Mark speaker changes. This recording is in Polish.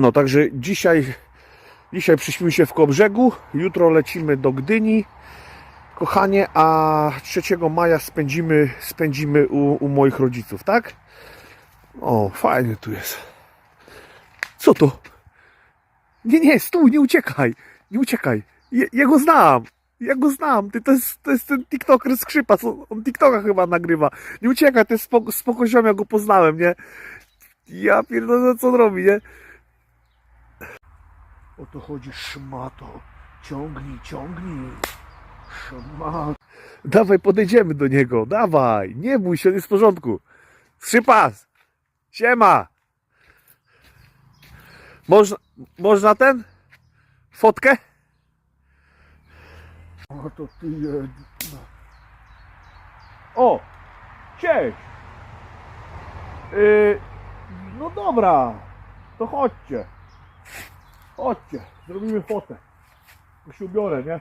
Speaker 1: No także dzisiaj, dzisiaj przyśpimy się w Kołbrzegu, jutro lecimy do Gdyni, kochanie, a 3 maja spędzimy, spędzimy u, u moich rodziców, tak? O, fajnie tu jest. Co to? Nie, nie, stój, nie uciekaj, nie uciekaj. Go znam, ja go znam, ty, to, jest, to jest ten tiktoker skrzypa, co, on tiktoka chyba nagrywa. Nie uciekaj, to jest spoko, spoko ziom, ja go poznałem, nie? Ja pierdolę, co on robi, nie? O to chodzi, szmato. Ciągnij, ciągnij. Szmato. Dawaj, podejdziemy do niego, dawaj. Nie bój się, on jest w porządku. Skrzypas! Siema! Można, można ten? Fotkę? O, to ty jedna. O! Cześć! Yy, no dobra, to chodźcie. Chodźcie, zrobimy fotę. To się ubiorę, nie?